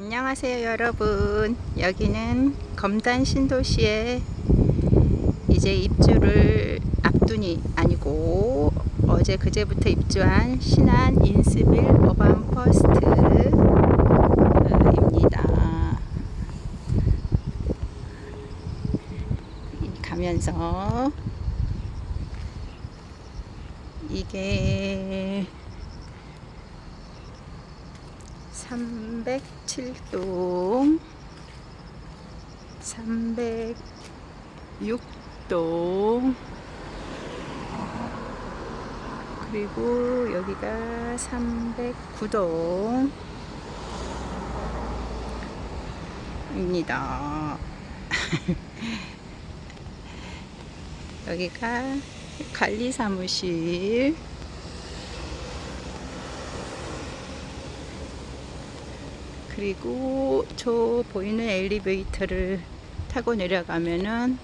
안녕하세요 여러분. 여기는 검단 신도시에 이제 입주를 앞둔이 아니고 어제 그제부터 입주한 신안 인스빌 어반 퍼스트입니다. 가면서 이게 307동 306동. 그리고 여기가 309동 입니다. 여기가 관리사무실 그리고 저 보이는 엘리베이터를 타고 내려가면은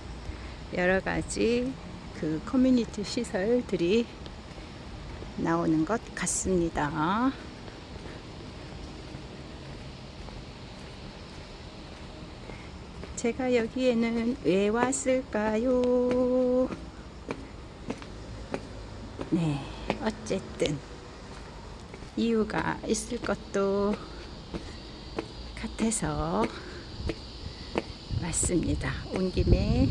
여러 가지 그 커뮤니티 시설들이 나오는 것 같습니다. 제가 여기에는 왜 왔을까요? 네, 어쨌든 이유가 있을 것도 같아서 왔습니다. 온 김에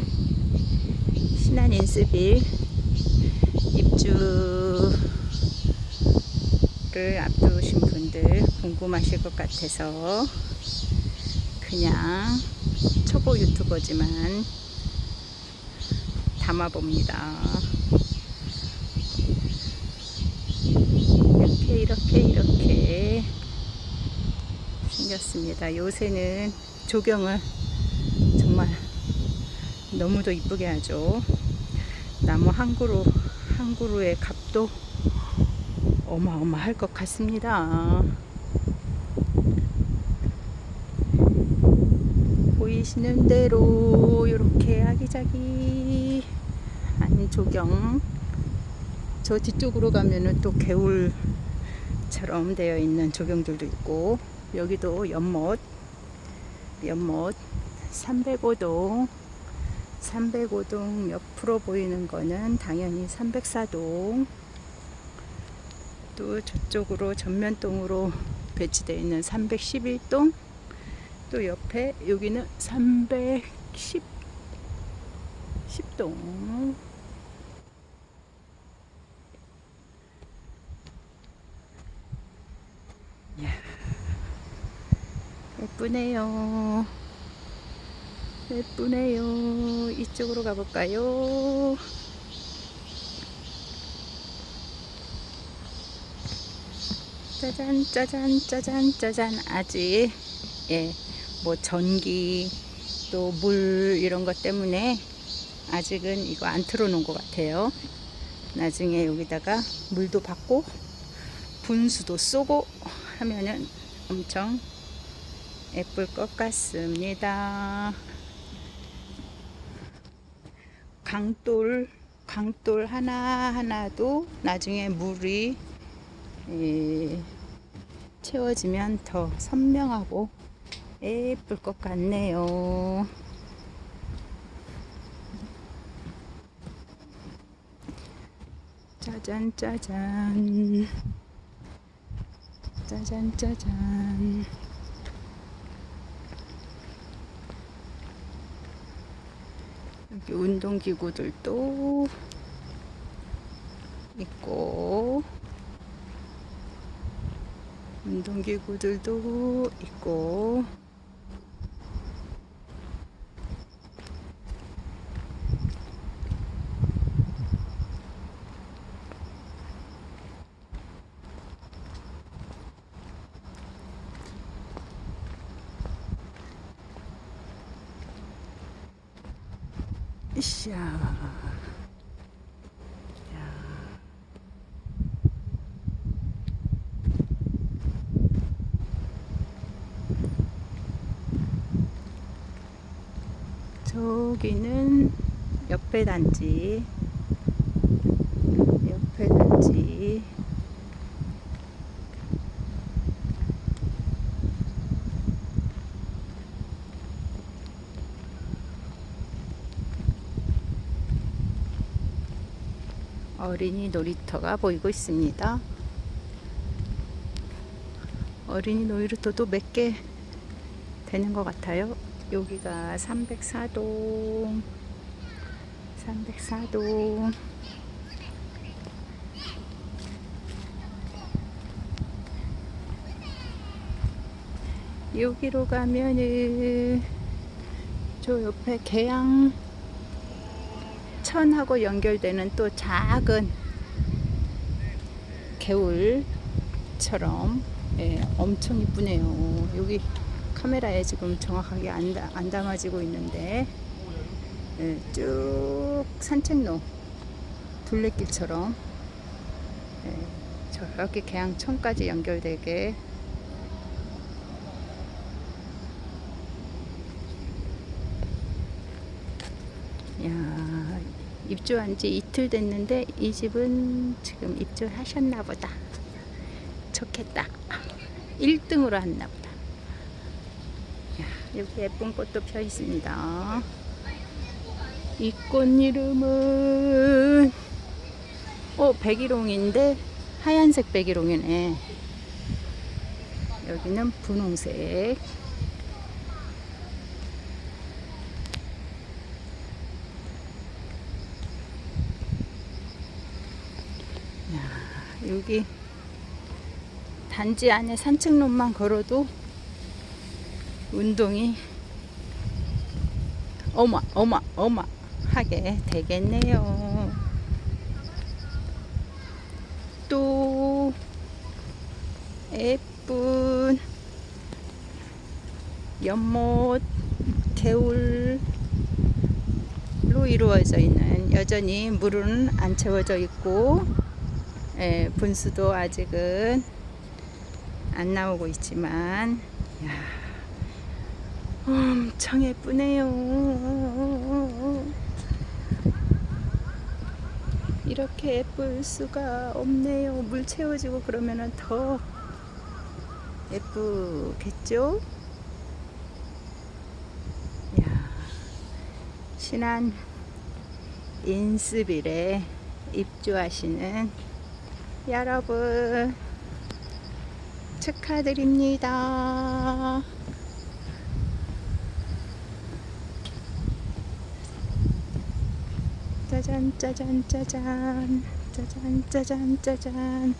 신안 인스빌 입주를 앞두신 분들 궁금하실 것 같아서 그냥 초보 유튜버지만 담아봅니다. 이렇게 이렇게 이렇게 생겼습니다. 요새는 조경을 정말 너무도 이쁘게 하죠. 나무 한 그루 한 그루의 값도 어마어마할 것 같습니다. 보이시는 대로 이렇게 아기자기한 조경 저 뒤쪽으로 가면은 또 개울처럼 되어 있는 조경들도 있고 여기도 연못 연못 305동 305동 옆으로 보이는 거는 당연히 304동. 또 저쪽으로 전면동으로 배치되어 있는 311동. 또 옆에 여기는 310 10동 예쁘네요. 예쁘네요. 이쪽으로 가볼까요? 짜잔, 짜잔, 짜잔, 짜잔. 아직, 예, 뭐 전기, 또 물 이런 것 때문에 아직은 이거 안 틀어놓은 것 같아요. 나중에 여기다가 물도 받고 분수도 쏘고 하면은 엄청 예쁠 것 같습니다. 강돌, 강돌 하나하나도 나중에 물이 에, 채워지면 더 선명하고 예쁠 것 같네요. 짜잔, 짜잔. 짜잔, 짜잔. 여기 운동기구들도 있고, 운동기구들도 있고, 이샤. 저기는 옆에 단지 옆에 단지 어린이 놀이터가 보이고 있습니다. 어린이 놀이터도 몇 개 되는 것 같아요. 여기가 304동, 304동. 여기로 가면은 저 옆에 계양 천하고 연결되는 또 작은 개울처럼 예, 엄청 이쁘네요. 여기 카메라에 지금 정확하게 안, 다- 안 담아지고 있는데 예, 쭉 산책로 둘레길처럼 예, 저렇게 계양천까지 연결되게 야, 입주한 지 이틀 됐는데 이 집은 지금 입주하셨나 보다. 좋겠다. 1등으로 했나 보다. 야, 여기 예쁜 꽃도 펴 있습니다. 이 꽃 이름은 어, 백일홍인데 하얀색 백일홍이네. 여기는 분홍색. 여기 단지 안에 산책로만 걸어도 운동이 어마 어마 어마 하게 되겠네요. 또 예쁜 연못 개울로 이루어져 있는 여전히 물은 안 채워져 있고 예, 분수도 아직은 안 나오고 있지만 야, 엄청 예쁘네요. 이렇게 예쁠 수가 없네요. 물 채워지고 그러면은 더 예쁘겠죠? 야, 신안 인스빌에 입주하시는 여러분 축하드립니다. 짜잔 짜잔 짜잔 짜잔 짜잔 짜잔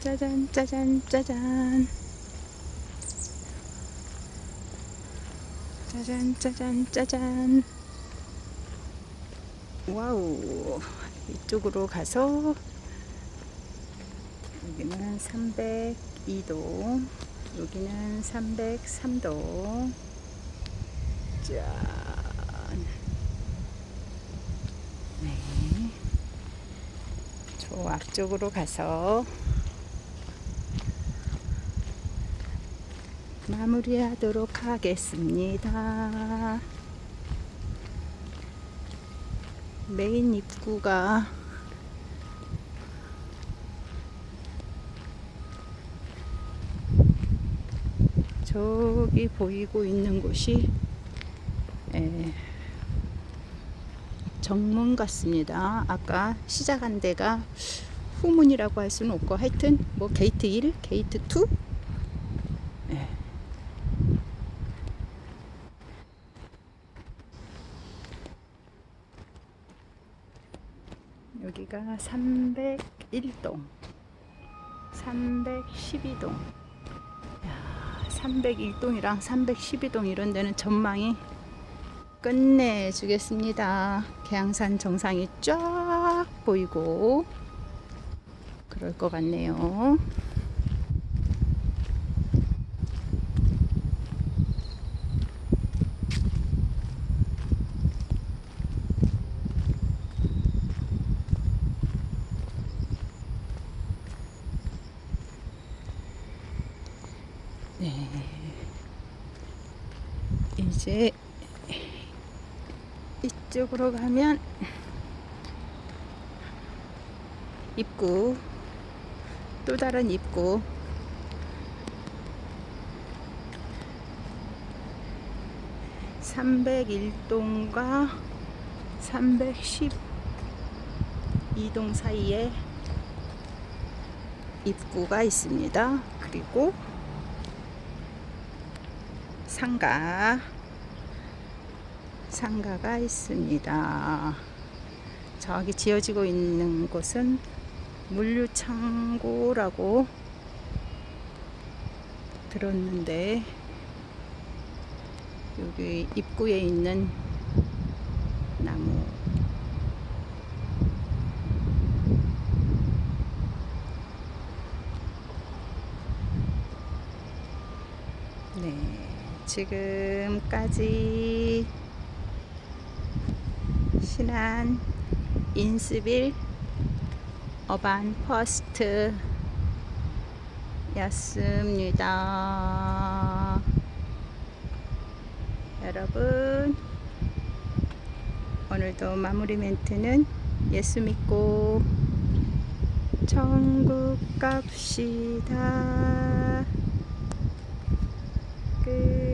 짜잔 짜잔 짜잔 짜잔 짜잔 짜잔. 와우 이쪽으로 가서 여기는 302동 여기는 303동 짠. 네. 저 앞쪽으로 가서 마무리하도록 하겠습니다. 메인 입구가 저기 보이고 있는 곳이 에, 정문 같습니다. 아까 시작한 데가 후문이라고 할 수는 없고 하여튼 뭐 게이트 1, 게이트 2 예. 여기가 301동, 312동. 야, 301동이랑 312동 이런 데는 전망이 끝내주겠습니다. 계양산 정상이 쫙 보이고 그럴 것 같네요. 이제 이쪽으로 가면 입구 또 다른 입구 301동과 312동 사이에 입구가 있습니다. 그리고 상가 상가가 있습니다. 저기 지어지고 있는 곳은 물류창고라고 들었는데 여기 입구에 있는 나무 네 지금까지 신안 인스빌 어반 퍼스트 였습니다. 여러분 오늘도 마무리 멘트는 예수 믿고 천국 갑시다. 끝.